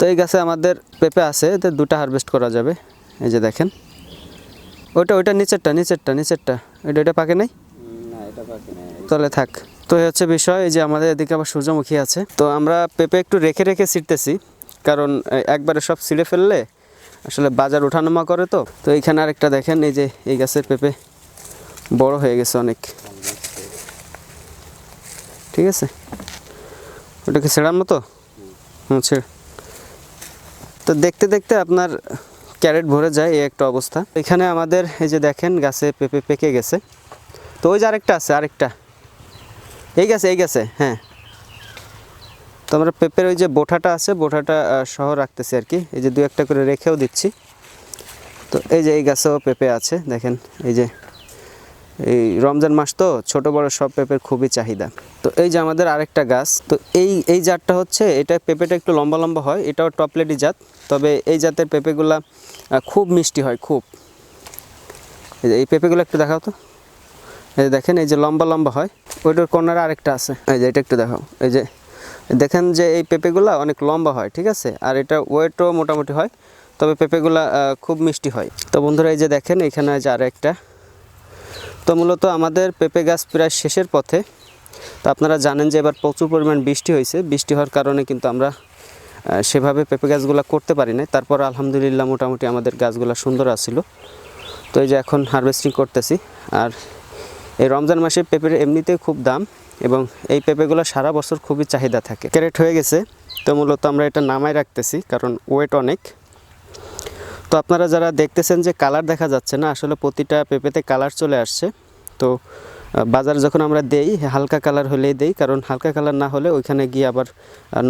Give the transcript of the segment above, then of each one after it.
তো এই গাছে আমাদের পেঁপে আছে তো দুটা হারভেস্ট করা যাবে। এই যে দেখেন। ওইটা ওইটা নিচেরটা নিচেরটা নিচেরটা। ওইটা ওইটা পাকে নাই? তাহলে থাক। তো এই হচ্ছে বিষয় এই যে আমাদের এদিকে আবার সূর্যমুখী আছে। তো আমরা পেঁপে একটু রেখে রেখে ছিটতেছি কারণ একবারে সব ছিঁড়ে ফেললে আসলে বাজার ওঠানামা করে তো। তো এইখানে আরেকটা দেখেন এই যে এই গাছের পেঁপে বড় হয়ে গেছে অনেক। ঠিক আছে? ওটা কি ছেড়ার মতো? হুম ছেড়। তো দেখতে দেখতে আপনার ক্যারেট ভরে যায় এই একটা অবস্থা। এখানে আমাদের এই যে দেখেন গাছে পেঁপে পেকে গেছে। তো ওই যে আরেকটা আছে, আরেকটা। এই গেছে এই গেছে হ্যাঁ। তো আমরা পেঁপের ওই যে বোঠাটা আছে, বোঠাটা সহ রাখতেছি আর কি। এই যে দু একটা করে রেখেও দিচ্ছি। তো এই যে এই গাছেও পেঁপে আছে, দেখেন, এই যে এই রমজান মাস তো ছোট বড় সব পেঁপের খুবই চাহিদা। তো এই যে আমাদের আরেকটা গাছ, তো এই এই জাতটা হচ্ছে, এটা পেঁপেটা একটু লম্বা লম্বা হয়, এটাও টপলেটি জাত, তবে এই জাতের পেঁপেগুলা খুব মিষ্টি হয়, খুব। এই পেঁপেগুলো একটু দেখাও তো। এই যে দেখেন, এই যে লম্বা লম্বা হয়, ওইটার কর্নারে আরেকটা আছে। এই যে এটা একটু দেখাও। এই যে দেখেন যে এই পেঁপেগুলা অনেক লম্বা হয়, ঠিক আছে? আর এটা ওয়েটও মোটামুটি হয়, তবে পেঁপেগুলা খুব মিষ্টি হয়। তো বন্ধুরা, এই যে দেখেন, এখানে যে আরেকটা তো মূলত আমাদের পেঁপে গাছ প্রায় শেষের পথে। তো আপনারা জানেন যে এবার প্রচুর পরিমাণ বৃষ্টি হয়েছে। বৃষ্টি হওয়ার কারণে কিন্তু আমরা সেভাবে পেঁপে গাছগুলো করতে পারি না তারপর আলহামদুলিল্লাহ মোটামুটি আমাদের গাছগুলো সুন্দর আসছিল তো এই যে এখন হারভেস্টিং করতেছি। আর এই রমজান মাসে পেঁপের এমনিতেই খুব দাম এবং এই পেঁপেগুলো সারা বছর খুবই চাহিদা থাকে। ক্যারেট হয়ে গেছে। তো মূলত আমরা এটা নামায় রাখতেছি কারণ ওয়েট অনেক। তো আপনারা যারা দেখতেছেন যে কালার দেখা যাচ্ছে না, আসলে প্রতিটা পেঁপেতে কালার চলে আসছে। তো বাজার যখন আমরা দেই, হালকা কালার হলেই দেই, কারণ হালকা কালার না হলে ওইখানে গিয়ে আবার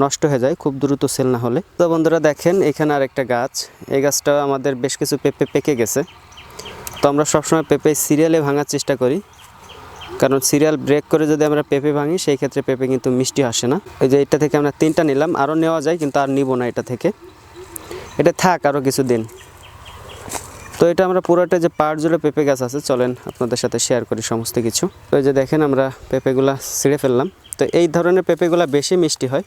নষ্ট হয়ে যায়, খুব দ্রুত সেল না হলে। তো বন্ধুরা দেখেন, এখানে আরেকটা গাছ। এই গাছটা আমাদের বেশ কিছু পেঁপে পেকে গেছে। তো আমরা সবসময় পেঁপে সিরিয়ালে ভাঙার চেষ্টা করি। কারণ সিরিয়াল ব্রেক করে যদি আমরা পেঁপে ভাঙি, সেই ক্ষেত্রে পেঁপে কিন্তু মিষ্টি আসে না। এই যে এটা থেকে আমরা তিনটা নিলাম, আরও নেওয়া যায়, কিন্তু আর নিব না এটা থেকে। এটা থাক আরও কিছুদিন। তো এটা আমরা পুরোটা যে পাহাড় জুড়ে পেঁপে গাছ আছে, চলেন আপনাদের সাথে শেয়ার করি সমস্ত কিছু। তো এই যে দেখেন আমরা পেঁপেগুলা ছিঁড়ে ফেললাম। তো এই ধরনের পেঁপেগুলা বেশি মিষ্টি হয়।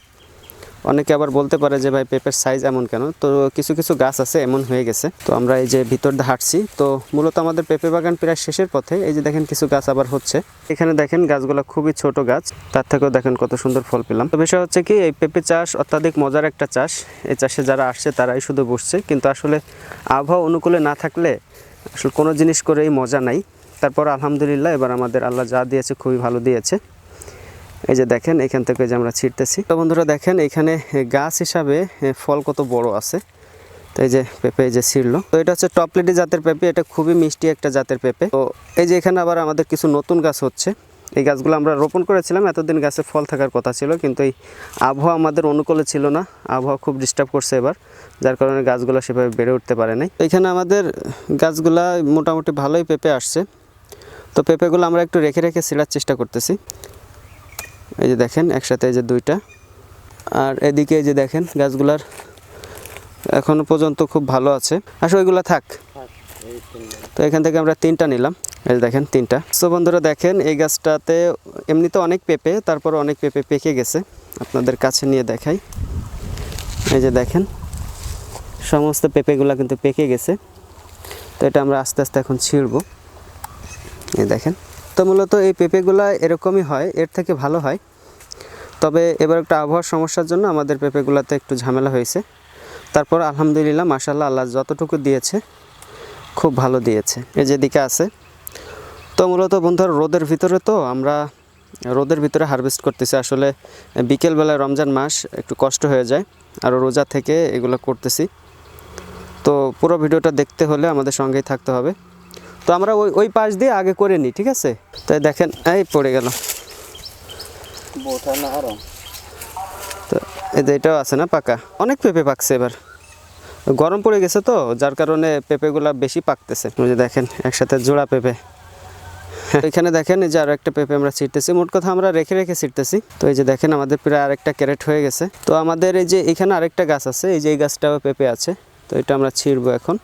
অনেকে আবার বলতে পারে যে, ভাই, পেঁপের সাইজ এমন কেন? তো কিছু কিছু গাছ আছে, এমন হয়ে গেছে। তো আমরা এই যে ভিতর দিয়ে হাঁটছি, তো মূলত আমাদের পেঁপে বাগান প্রায় শেষের পথে। এই যে দেখেন, কিছু গাছ আবার হচ্ছে। এখানে দেখেন, গাছগুলো খুবই ছোট গাছ। তার থেকেও দেখেন, কত সুন্দর ফল পেলাম। তো বিষয় হচ্ছে কি, এই পেঁপে চাষ অত্যাধিক মজার একটা চাষ। এই চাষে যারা আসছে, তারাই শুধু বসছে কিন্তু আসলে আবহাওয়া অনুকূলে না থাকলে আসলে কোনো জিনিস করেই মজা নাই। তারপর আলহামদুলিল্লাহ, এবার আমাদের আল্লাহ যা দিয়েছে, খুবই ভালো দিয়েছে। এই যে দেখেন, এখান থেকে যে আমরা ছিটতেছি। তো বন্ধুরা দেখেন, এখানে গাছ হিসাবে ফল কত বড় আছে। তো এই যে পেঁপে এই যে ছিঁড়লো। তো এটা হচ্ছে টপলেটি জাতের পেঁপে, এটা খুবই মিষ্টি একটা জাতের পেঁপে। তো এই যে এখানে আবার আমাদের কিছু নতুন গাছ হচ্ছে। এই গাছগুলো আমরা রোপণ করেছিলাম, এতদিন গাছে ফল থাকার কথা ছিল, কিন্তু এই আবহাওয়া আমাদের অনুকূলে ছিল না। আবহাওয়া খুব ডিস্টার্ব করছে এবার, যার কারণে গাছগুলো সেভাবে বেড়ে উঠতে পারে নাই। এখানে আমাদের গাছগুলা মোটামুটি ভালোই পেঁপে আসছে। তো পেঁপেগুলো আমরা একটু রেখে রেখে ছিঁড়ার চেষ্টা করতেছি। এই যে দেখেন, একসাথে এই যে দুইটা। আর এদিকে এই যে দেখেন, গাছগুলার এখনও পর্যন্ত খুব ভালো আছে। আসলে ওইগুলো থাক। তো এখান থেকে আমরা তিনটা নিলাম। এই দেখেন, তিনটা। সো বন্ধুরা, দেখেন, এই গাছটাতে এমনিতে অনেক পেঁপে, তারপর অনেক পেঁপে পেকে গেছে। আপনাদের কাছে নিয়ে দেখাই। এই যে দেখেন, সমস্ত পেঁপেগুলো কিন্তু পেকে গেছে। তো এটা আমরা আস্তে আস্তে এখন ছিঁড়বো। এই দেখেন। তো মূলত এই পেঁপেগুলা এরকমই হয়, এর থেকে ভালো হয়। তবে এবার একটা আবহাওয়ার সমস্যার জন্য আমাদের পেঁপেগুলাতে একটু ঝামেলা হয়েছে। তারপর আলহামদুলিল্লাহ মাসাল্লাহ আল্লাহ যতটুকু দিয়েছে, খুব ভালো দিয়েছে। এই যেদিকে আছে। তো মূলত বন্ধুরা, রোদের ভিতরে তো আমরা রোদের ভিতরে হারভেস্ট করতেছি। আসলে বিকেলবেলায় রমজান মাস একটু কষ্ট হয়ে যায়, আর রোজা থেকে এগুলো করতেছি। তো পুরো ভিডিওটা দেখতে হলে আমাদের সঙ্গেই থাকতে হবে। তো আমরা ওই ওই পাশ দিয়ে আগে করে নিই ঠিক আছে? তাই দেখেন এই পড়ে গেল। তো এটাও আছে না পাকা? অনেক পেঁপে পাকছে এবার। গরম পড়ে গেছে তো যার কারণে পেঁপেগুলা বেশি পাকতেছে। যে দেখেন একসাথে জোড়া পেঁপে। এখানে দেখেন এই যে আরও একটা পেঁপে আমরা ছিটতেছি। মোট কথা আমরা রেখে রেখে ছিটতেছি। তো এই যে দেখেন আমাদের প্রায় আরেকটা ক্যারেট হয়ে গেছে। তো আমাদের এই যে এখানে আরেকটা গাছ আছে এই যে এই গাছটাও পেঁপে আছে। তো এটা আমরা ছিঁড়বো এখন।